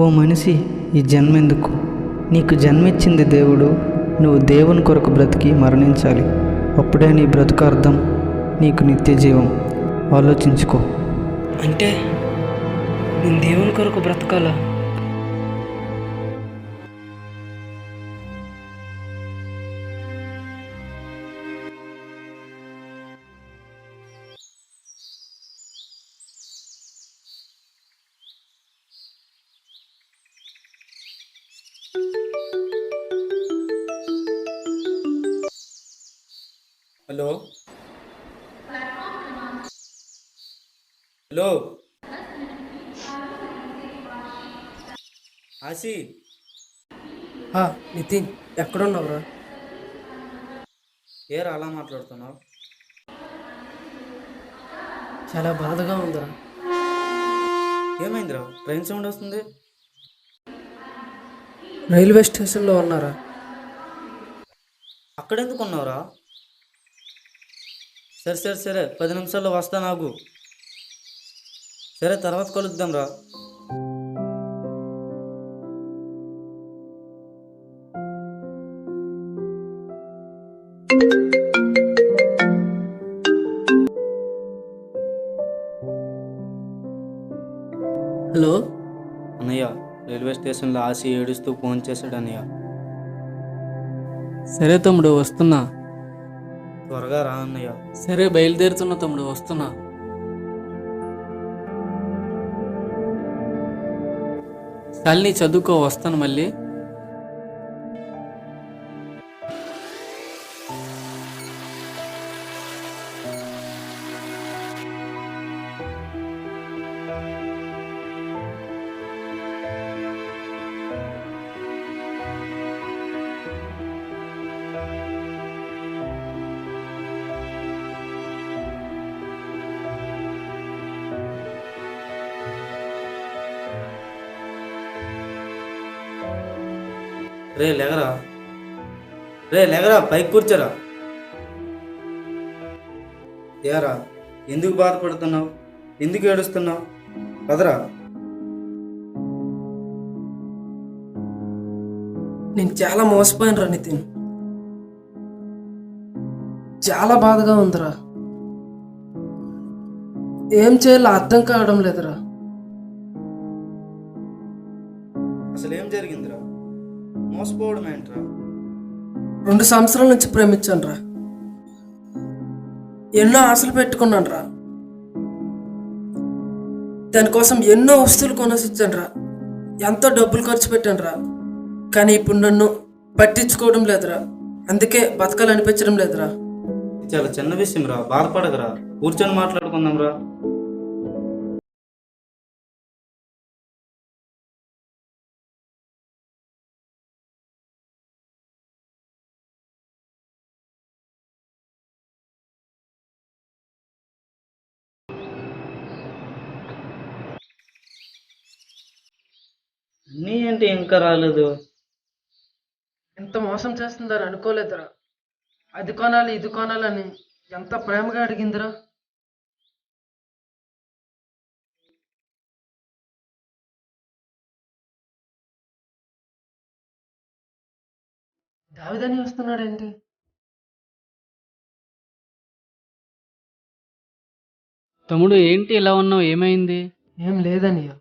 ఓ మనిషి ఈ జన్మెందుకు? నీకు జన్మిచ్చింది దేవుడు నువ్వు దేవుని కొరకు బ్రతికి మరణించాలి. అప్పుడే నీ బ్రతుకు అర్థం నీకు నిత్య జీవం. ఆలోచించుకో. అంటే నేను దేవుని కొరకు బ్రతకాలా? హలో హలో ఆసి నితిన్ ఎక్కడున్నావురా? ఏరా అలా మాట్లాడుతున్నావు? చాలా బాధగా ఉందిరా. ఏమైందిరా? ట్రైన్ సౌండ్ వస్తుంది? రైల్వే స్టేషన్లో ఉన్నారా? అక్కడెందుకు ఉన్నావురా? సరే సరే సరే పది నిమిషాల్లో వస్తా నాకు సరే తర్వాత కలుద్దాం రా. హలో? అన్నయ్య రైల్వే స్టేషన్లో ఆసి ఏడుస్తూ ఫోన్ చేశాడు అన్నయ్య. సరే తమ్ముడు వస్తున్నా. త్వరగా రా అన్నయ్య. సరే బయలుదేరుతున్నా తమ్ముడు వస్తున్నా. శాలిని చదువుకో వస్తాను మళ్ళీ. రే లేగరా. రే లేగరా పైకి కూర్చోరా. ఏరా ఎందుకు బాధపడుతున్నావు? ఎందుకు ఏడుస్తున్నావు? కదరా నేను చాలా మోసపోయాను రా నితిన్. చాలా బాధగా ఉందిరా. ఏం చేయాలో అర్థం కావడం లేదురా. మోసపోవడం ఏంట్రా? రెండు సంవత్సరాల నుంచి ప్రేమించాను రా ఎన్నో ఆశలు పెట్టుకున్నాను రా దానికోసం ఎన్నో వస్తువులు కొనసిచ్చాను రా ఎంతో డబ్బులు ఖర్చు పెట్టాను రా కానీ ఇప్పుడు నన్ను పట్టించుకోవడం లేదురా. అందుకే బతకాలనిపించడం లేదురా. చాలా చిన్న విషయం రా బాధపడకరా. కూర్చొని మాట్లాడుకుందాం రా నీ ఏంటి ఇంకా రాలేదు? ఎంత మోసం చేస్తుందని అనుకోలేదురా. అది కొనాలి ఇది కొనాలని ఎంత ప్రేమగా అడిగిందిరా. దావిదని వస్తున్నాడేంటి? తమ్ముడు ఏంటి ఇలా ఉన్నావు? ఏమైంది? ఏం లేదనియా.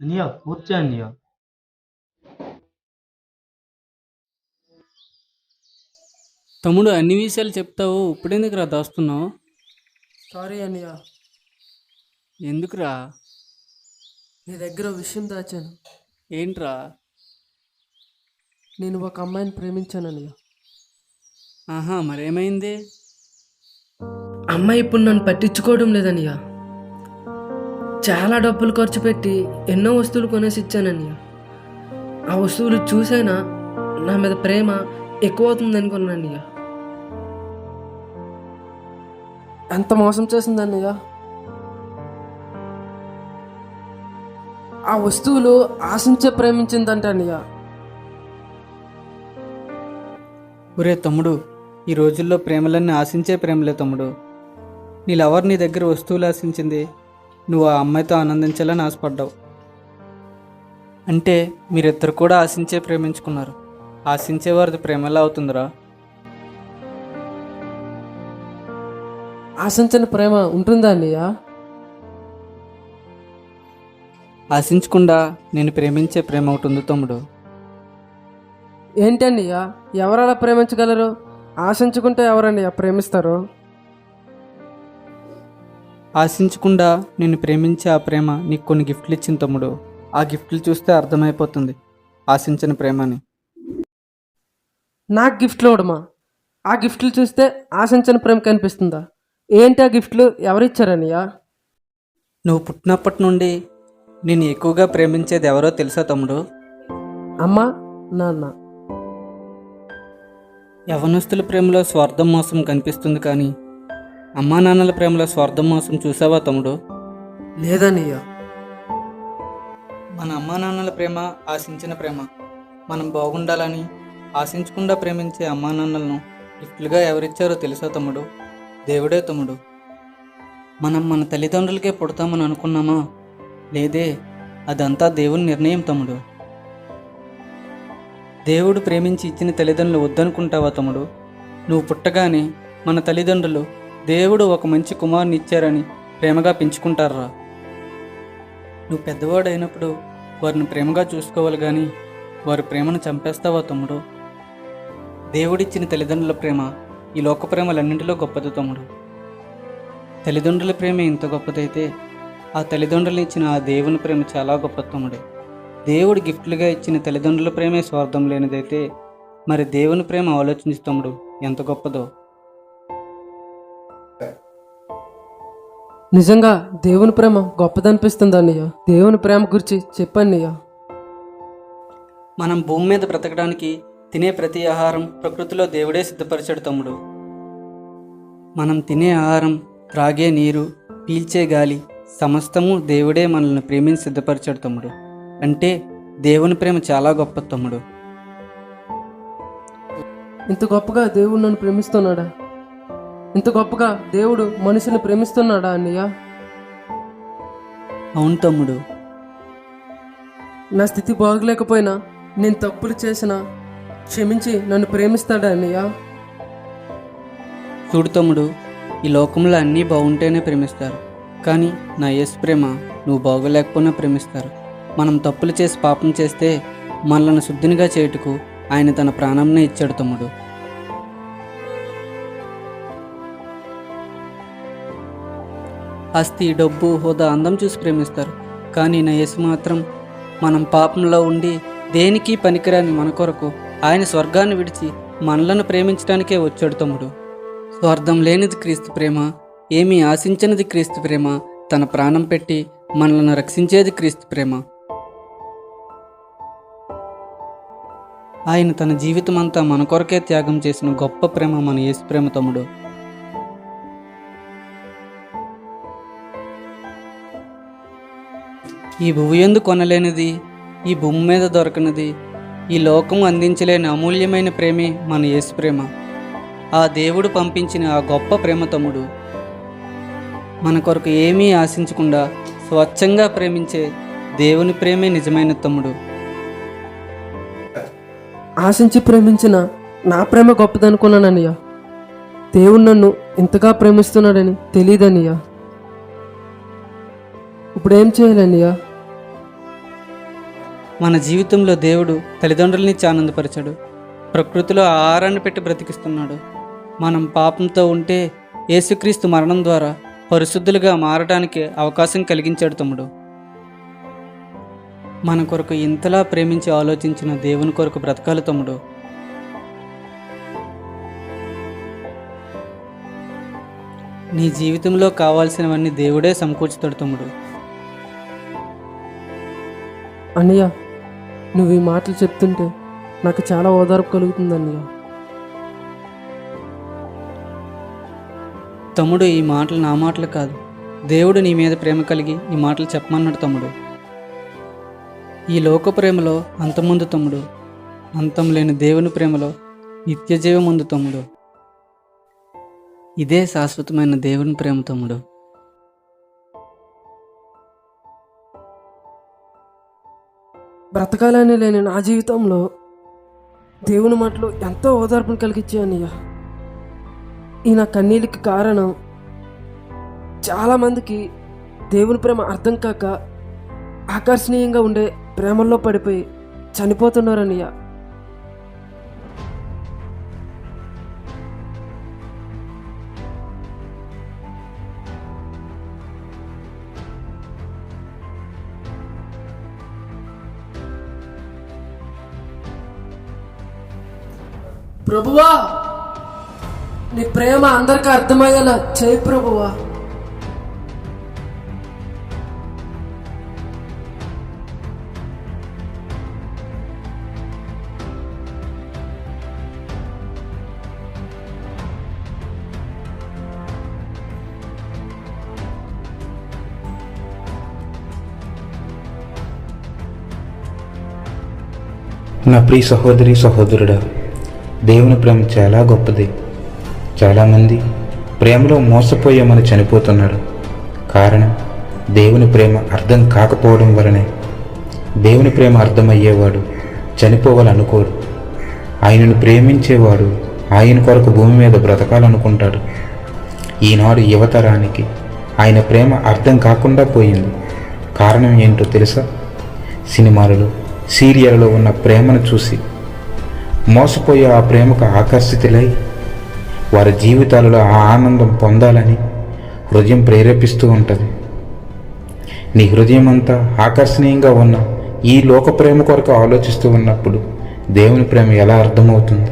అనియా కూర్చో అనియా. తమ్ముడు అన్ని విషయాలు చెప్తావు. ఇప్పుడెందుకురా దాస్తున్నావు? సారీ అనియా. ఎందుకురా? నీ దగ్గర ఓ విషయం దాచాను. ఏంట్రా? నేను ఒక అమ్మాయిని ప్రేమించాననియా ఆహా మరేమైంది? అమ్మాయి ఇప్పుడు నన్ను పట్టించుకోవడం లేదనియా. చాలా డబ్బులు ఖర్చు పెట్టి ఎన్నో వస్తువులు కొనేసి ఇచ్చాననియా ఆ వస్తువులు చూసైనా నా మీద ప్రేమ ఎక్కువ అవుతుంది అనుకున్నానయ్యా ఎంత మోసం చేసిందన్నయ్య? ఆ వస్తువులు ఆశించే ప్రేమించిందంట అన్నయ్య ఒరే తమ్ముడు ఈ రోజుల్లో ప్రేమలన్నీ ఆశించే ప్రేమలే తమ్ముడు. నీ లవర్ నీ దగ్గర వస్తువులు ఆశించింది నువ్వు ఆ అమ్మాయితో ఆనందించాలని ఆశపడ్డావు. అంటే మీరిద్దరు కూడా ఆశించే ప్రేమించుకున్నారు. ఆశించే వారిది ప్రేమ ఎలా అవుతుందిరా. ఆశించని ప్రేమ ఉంటుందా అన్నయ్య? ఆశించకుండా నేను ప్రేమించే ప్రేమ ఒకటి ఉంది తమ్ముడు. ఏంటి అన్నయ్య? ఎవరు అలా ప్రేమించగలరు? ఆశించుకుంటే ఎవరన్నయ్య ప్రేమిస్తారు? ఆశించకుండా నేను ప్రేమించే ఆ ప్రేమ నీకు కొన్ని గిఫ్ట్లు ఇచ్చింది తమ్ముడు. ఆ గిఫ్ట్లు చూస్తే అర్థమైపోతుంది. ఆశించిన ప్రేమని. నాకు గిఫ్ట్లు ఇవ్వడమా ఆ గిఫ్ట్లు చూస్తే ఆశించని ప్రేమ కనిపిస్తుందా? ఏంటి ఆ గిఫ్ట్లు? ఎవరిచ్చారన్నయ్య నువ్వు పుట్టినప్పటి నుండి నేను ఎక్కువగా ప్రేమించేది ఎవరో తెలుసా తమ్ముడు? అమ్మ నాన్న. యవనస్తుల ప్రేమలో స్వార్థం మోసం కనిపిస్తుంది కానీ అమ్మా నాన్నల ప్రేమలో స్వార్థం మోసం చూసావా తమ్ముడు? లేదన్నయ్య. మన అమ్మా నాన్నల ప్రేమ ఆశించిన ప్రేమ. మనం బాగుండాలని ఆశించకుండా ప్రేమించే అమ్మా నాన్నలను గిఫ్ట్లుగా ఎవరిచ్చారో తెలుసా తమ్ముడు? దేవుడే తమ్ముడు. మనం మన తల్లిదండ్రులకే పుడతామని అనుకున్నామా? లేదే అదంతా దేవుని నిర్ణయం తమ్ముడు. దేవుడు ప్రేమించి ఇచ్చిన తల్లిదండ్రులు వద్దనుకుంటావా తమ్ముడు? నువ్వు పుట్టగానే మన తల్లిదండ్రులు దేవుడు ఒక మంచి కుమారుని ఇచ్చారని ప్రేమగా పెంచుకుంటారా? నువ్వు పెద్దవాడు అయినప్పుడు వారిని ప్రేమగా చూసుకోవాలి కానీ వారి ప్రేమను చంపేస్తావా తమ్ముడు? దేవుడిచ్చిన తల్లిదండ్రుల ప్రేమ ఈ లోక ప్రేమలన్నింటిలో గొప్పది తమ్ముడు. తల్లిదండ్రుల ప్రేమ ఇంత గొప్పదైతే ఆ తల్లిదండ్రులు ఇచ్చిన ఆ దేవుని ప్రేమ చాలా గొప్ప తమ్ముడు. దేవుడు గిఫ్ట్లుగా ఇచ్చిన తల్లిదండ్రుల ప్రేమే స్వార్థం లేనిదైతే మరి దేవుని ప్రేమ ఆలోచించు తమ్ముడు ఎంత గొప్పదో నిజంగా దేవుని ప్రేమ గొప్పదనిపిస్తుంది అన్నయ్య దేవుని ప్రేమ గురించి చెప్పన్నయ్య. మనం భూమి మీద బ్రతకడానికి తినే ప్రతి ఆహారం ప్రకృతిలో దేవుడే సిద్ధపరిచాడు తమ్ముడు. మనం తినే ఆహారం త్రాగే నీరు పీల్చే గాలి సమస్తము దేవుడే మనల్ని ప్రేమించి సిద్ధపరిచాడు తమ్ముడు. అంటే దేవుని ప్రేమ చాలా గొప్ప తమ్ముడు. ఇంత గొప్పగా దేవుడు నన్ను ప్రేమిస్తున్నాడా? ఇంత గొప్పగా దేవుడు మనుషుల్ని ప్రేమిస్తున్నాడా అన్నయ్య? అవును తమ్ముడు. నా స్థితి బాగలేకపోయినా నేను తప్పులు చేసినా క్షమించి నన్ను ప్రేమిస్తాడా అన్నయ్య? చూడు తమ్ముడు ఈ లోకంలో అన్నీ బాగుంటేనే ప్రేమిస్తారు. కానీ నా యేసు ప్రేమ నువ్వు బాగోలేకపోయినా ప్రేమిస్తారు. మనం తప్పులు చేసి పాపం చేస్తే మనల్ని శుద్ధినిగా చేయుటకు ఆయన తన ప్రాణంనే ఇచ్చాడు తమ్ముడు. ఆస్తి డబ్బు హోదా అందం చూసి ప్రేమిస్తారు. కానీ నా యేసు మాత్రం మనం పాపంలో ఉండి దేనికి పనికిరాని మన కొరకు ఆయన స్వర్గాన్ని విడిచి మనలను ప్రేమించడానికే వచ్చాడు తమ్ముడు. స్వార్థం లేనిది క్రీస్తు ప్రేమ ఏమీ ఆశించినది క్రీస్తు ప్రేమ తన ప్రాణం పెట్టి మనలను రక్షించేది క్రీస్తు ప్రేమ. ఆయన తన జీవితం అంతా మన కొరకే త్యాగం చేసిన గొప్ప ప్రేమ మన యేసు ప్రేమ తమ్ముడు. ఈ భూమి ఎందు కొనలేనిది ఈ భూమి మీద దొరకనిది ఈ లోకం అందించలేని అమూల్యమైన ప్రేమే మన యేసు ప్రేమ. ఆ దేవుడు పంపించిన ఆ గొప్ప ప్రేమ తమ్ముడు మన కొరకు ఏమీ ఆశించకుండా స్వచ్ఛంగా ప్రేమించే దేవుని ప్రేమే నిజమైన తమ్ముడు. ఆశించి ప్రేమించిన నా ప్రేమ గొప్పదనుకున్నానన్నయ్య దేవుడు నన్ను ఇంతగా ప్రేమిస్తున్నాడని తెలియదన్నయ్య ఇప్పుడు ఏం చేయాలన్నయ్య మన జీవితంలో దేవుడు తల్లిదండ్రుల్ని ఆనందపరిచాడు. ప్రకృతిలో ఆహారాన్ని పెట్టి బ్రతికిస్తున్నాడు. మనం పాపంతో ఉంటే యేసుక్రీస్తు మరణం ద్వారా పరిశుద్ధులుగా మారడానికి అవకాశం కలిగించాడు తమ్ముడు. మన కొరకు ఇంతలా ప్రేమించి ఆలోచించిన దేవుని కొరకు బ్రతకాలి తమ్ముడు. నీ జీవితంలో కావాల్సినవన్నీ దేవుడే సమకూర్చుతాడు తమ్ముడు. అన్నయ్య నువ్వు ఈ మాటలు చెప్తుంటే నాకు చాలా ఓదార్పు కలుగుతుంది అన్నయ్య తమ్ముడు ఈ మాటలు నా మాటలు కాదు. దేవుడు నీ మీద ప్రేమ కలిగి ఈ మాటలు చెప్పమన్నాడు తమ్ముడు. ఈ లోక ప్రేమలో అంతముందు తమ్ముడు అంతం లేని దేవుని ప్రేమలో నిత్యజీవముందు తమ్ముడు. ఇదే శాశ్వతమైన దేవుని ప్రేమ తమ్ముడు. బ్రతకాలని లేని నా జీవితంలో దేవుని మాటలు ఎంతో ఓదార్పును కలిగించాయన్నయ్య ఈ నా కన్నీళ్ళకి కారణం చాలామందికి దేవుని ప్రేమ అర్థం కాక ఆకర్షణీయంగా ఉండే ప్రేమల్లో పడిపోయి చనిపోతున్నారన్నయ్య ప్రభువా నీ ప్రేమ అందరికీ అర్థమయ్యేలా చేయి ప్రభువా. నా ప్రియ సహోదరి సహోదరుడా దేవుని ప్రేమ చాలా గొప్పది. చాలామంది ప్రేమలో మోసపోయామని చనిపోతున్నారు. కారణం దేవుని ప్రేమ అర్థం కాకపోవడం వలనే. దేవుని ప్రేమ అర్థమయ్యేవాడు చనిపోవాలనుకోరు. ఆయనను ప్రేమించేవాడు ఆయన కొరకు భూమి మీద బ్రతకాలనుకుంటాడు. ఈనాడు యువతరానికి ఆయన ప్రేమ అర్థం కాకుండా పోయింది. కారణం ఏంటో తెలుసా? సినిమాలలో సీరియల్లో ఉన్న ప్రేమను చూసి మోసపోయే ఆ ప్రేమకు ఆకర్షితులై వారి జీవితాలలో ఆ ఆనందం పొందాలని హృదయం ప్రేరేపిస్తూ ఉంటుంది. నీ హృదయం అంతా ఆకర్షణీయంగా ఉన్న ఈ లోక ప్రేమ కొరకు ఆలోచిస్తూ ఉన్నప్పుడు దేవుని ప్రేమ ఎలా అర్థమవుతుంది?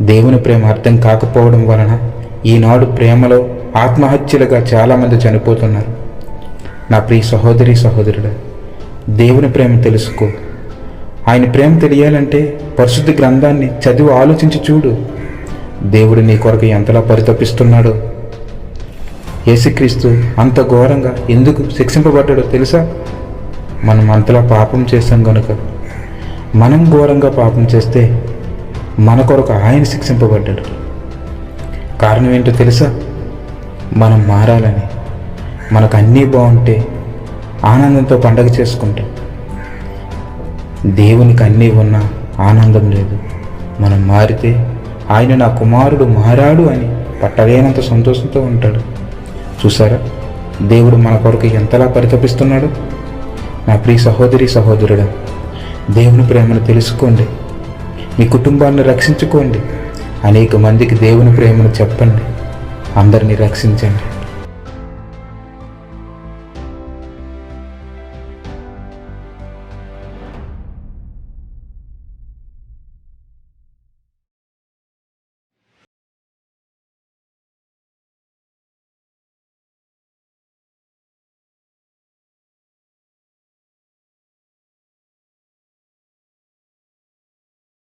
దేవుని ప్రేమ అర్థం కాకపోవడం వలన ఈనాడు ప్రేమలో ఆత్మహత్యలుగా చాలామంది చనిపోతున్నారు. నా ప్రియ సహోదరి సహోదరుడు దేవుని ప్రేమ తెలుసుకో. ఆయన ప్రేమ తెలియాలంటే పరిశుద్ధ గ్రంథాన్ని చదివి ఆలోచించి చూడు. దేవుడు నీ కొరకు ఎంతలా పరితపిస్తున్నాడో. యేసుక్రీస్తు అంత ఘోరంగా ఎందుకు శిక్షింపబడ్డాడో తెలుసా? మనం అంతలా పాపం చేశాం గనుక. మనం ఘోరంగా పాపం చేస్తే మన కొరకు ఆయన శిక్షింపబడ్డాడు. కారణం ఏంటో తెలుసా? మనం మారాలని. మనకు అన్నీ బాగుంటే ఆనందంతో పండగ చేసుకుంటాం. దేవునికి అన్నీ ఉన్నా ఆనందం లేదు. మనం మారితే ఆయన నా కుమారుడు మారాడు అని పట్టలేనంత సంతోషంతో ఉంటాడు. చూసారా దేవుడు మన కొరకు ఎంతలా పరితపిస్తున్నాడు? నా ప్రియ సహోదరి సహోదరుడా దేవుని ప్రేమను తెలుసుకోండి. మీ కుటుంబాన్ని రక్షించుకోండి. అనేక మందికి దేవుని ప్రేమను చెప్పండి. అందరినీ రక్షించండి.